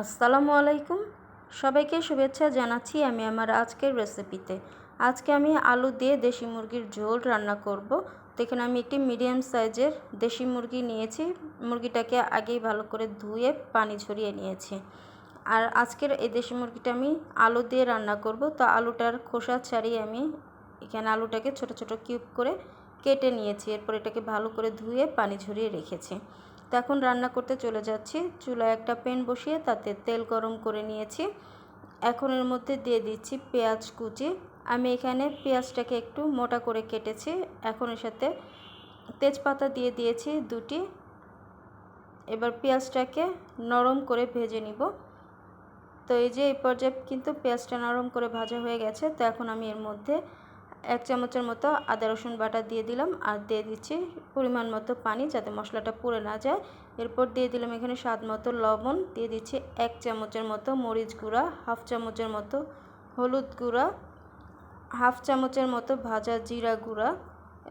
আসসালামু আলাইকুম। সবাইকে শুভেচ্ছা জানাচ্ছি আমি আমার আজকের রেসিপিতে আজকে আমি আলু দিয়ে দেশি মুরগির ঝোল রান্না করব। তো এখানে আমি একটি মিডিয়াম সাইজের দেশি মুরগি নিয়েছি। মুরগিটাকে আগেই ভালো করে ধুয়ে পানি ঝরিয়ে নিয়েছি। আর আজকের এই দেশি মুরগিটা আমি আলু দিয়ে রান্না করব। তো আলুটার খোসা ছাড়িয়ে আমি এখানে আলুটাকে ছোট ছোট কিউব করে কেটে নিয়েছি। এরপর এটাকে ভালো করে ধুয়ে পানি ঝরিয়ে রেখেছি। তো এখন রান্না করতে চলে যাচ্ছি। চুলায় একটা প্যান বসিয়ে তাতে তেল গরম করে নিয়েছি। এখন এর মধ্যে দিয়ে দিচ্ছি পেঁয়াজ কুচি। আমি এখানে পেঁয়াজটাকে একটু মোটা করে কেটেছি। এখন এর সাথে তেজপাতা দিয়ে দিয়েছি দুটি। এবার পেঁয়াজটাকে নরম করে ভেজে নিব। তো এই যে এই পর্যায়ে কিন্তু পেঁয়াজটা নরম করে ভাজা হয়ে গেছে। তো এখন আমি এর মধ্যে এক চামচের মতো আদা রসুন বাটা দিয়ে দিলাম আর দিয়ে দিচ্ছি পরিমাণ মতো পানি যাতে মশলাটা পুড়ে না যায়। এরপর দিয়ে দিলাম এখানে স্বাদ মতো লবণ। দিয়ে দিচ্ছি এক চামচের মতো মরিচ গুঁড়া, হাফ চামচের মতো হলুদ গুঁড়া, হাফ চামচের মতো ভাজা জিরা গুঁড়া।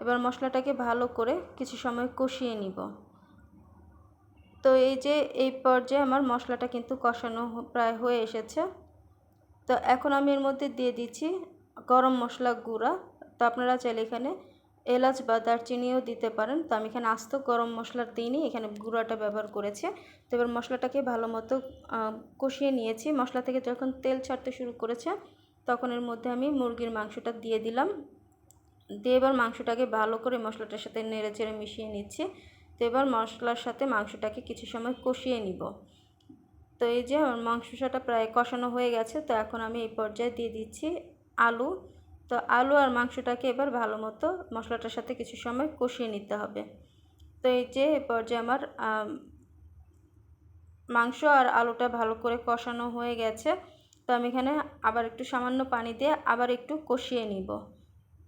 এবার মশলাটাকে ভালো করে কিছু সময় কষিয়ে নিব। তো এই যে, এই পর্যায়ে আমার মশলাটা কিন্তু কষানো প্রায় হয়ে এসেছে। তো এখন আমি এর মধ্যে দিয়ে দিচ্ছি গরম মশলা গুঁড়া, তো আপনারা চাইলে এখানে এলাচ বা দারচিনিও দিতে পারেন। তো আমি এখানে আস্ত গরম মশলার দিইনি, এখানে গুঁড়াটা ব্যবহার করেছে। তো এবার মশলাটাকে ভালো মতো কষিয়ে নিয়েছি। মশলা থেকে যখন তেল ছাড়তে শুরু করেছে, তখন এর মধ্যে আমি মুরগির মাংসটা দিয়ে দিলাম। দিয়ে এবার মাংসটাকে ভালো করে মশলাটার সাথে নেড়ে চেড়ে মিশিয়ে নিচ্ছি। তো এবার মশলার সাথে মাংসটাকে কিছু সময় কষিয়ে নিব। তো এই যে আমার মাংসটা প্রায় কষানো হয়ে গেছে, তো এখন আমি এই পর্যায়ে দিয়ে দিচ্ছি আলু। তো আলু আর মাংসটাকে এবার ভালো মতো মশলাটার সাথে কিছু সময় কষিয়ে নিতে হবে। তো এই যে এ পর্যায়ে আমার মাংস আর আলুটা ভালো করে কষানো হয়ে গেছে। তো আমি এখানে আবার একটু সামান্য পানি দিয়ে আবার একটু কষিয়ে নিব।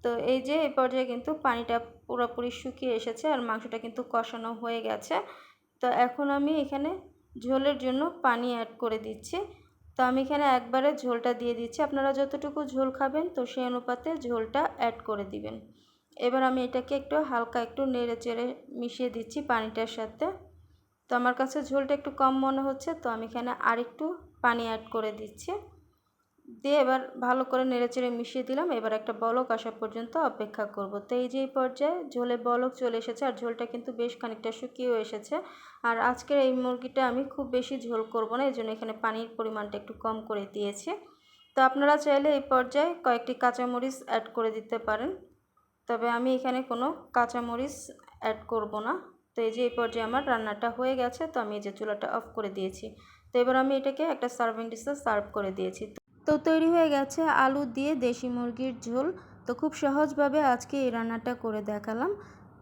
তো এই যে এই পর্যায়ে কিন্তু পানিটা পুরোপুরি শুকিয়ে এসেছে আর মাংসটা কিন্তু কষানো হয়ে গেছে। তো এখন আমি এখানে ঝোলের জন্য পানি অ্যাড করে দিচ্ছি। তো আমি এখানে একবারে ঝোলটা দিয়ে দিচ্ছি। আপনারা যতটুকু ঝোল খাবেন, তো সেই অনুপাতে ঝোলটা অ্যাড করে দিবেন। এবার আমি এটাকে একটু হালকা একটু নেড়ে চেড়ে মিশিয়ে দিচ্ছি পানিটার সাথে। তো আমার কাছে ঝোলটা একটু কম মনে হচ্ছে, তো আমি এখানে আরেকটু পানি অ্যাড করে দিচ্ছি। দিয়ে এবার ভালো করে নেড়েচেড়ে মিশিয়ে দিলাম। এবার একটা বলক আসা পর্যন্ত অপেক্ষা করব। তো এই যে এই পর্যায়ে ঝোলে বলক চলে এসেছে আর ঝোলটা কিন্তু বেশ খানিকটা শুকিয়েও এসেছে। আর আজকের এই মুরগিটা আমি খুব বেশি ঝোল করব না এই জন্য এখানে পানির পরিমাণটা একটু কম করে দিয়েছি। তো আপনারা চাইলে এই পর্যায়ে কয়েকটি কাঁচামরিচ অ্যাড করে দিতে পারেন। তবে আমি এখানে কোনো কাঁচামরিচ অ্যাড করব না। তো এই যে এই পর্যায়ে আমার রান্নাটা হয়ে গেছে, তো আমি এই যে চুলাটা অফ করে দিয়েছি। তো এবার আমি এটাকে একটা সার্ভিং ডিশে সার্ভ করে দিয়েছি। তো তৈরি হয়ে গেছে আলু দিয়ে দেশি মুরগির ঝোল। তো খুব সহজভাবে আজকে এই রান্নাটা করে দেখালাম।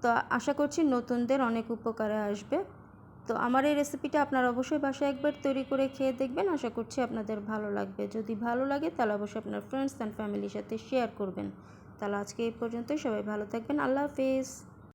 তো আশা করছি নতুনদের অনেক উপকারে আসবে। তো আমার এই রেসিপিটা আপনারা অবশ্যই বাসায় একবার তৈরি করে খেয়ে দেখবেন। আশা করছি আপনাদের ভালো লাগবে। যদি ভালো লাগে তাহলে অবশ্যই আপনার ফ্রেন্ডস অ্যান্ড ফ্যামিলির সাথে শেয়ার করবেন। তাহলে আজকে এই পর্যন্তই। সবাই ভালো থাকবেন। আল্লাহ হাফিজ।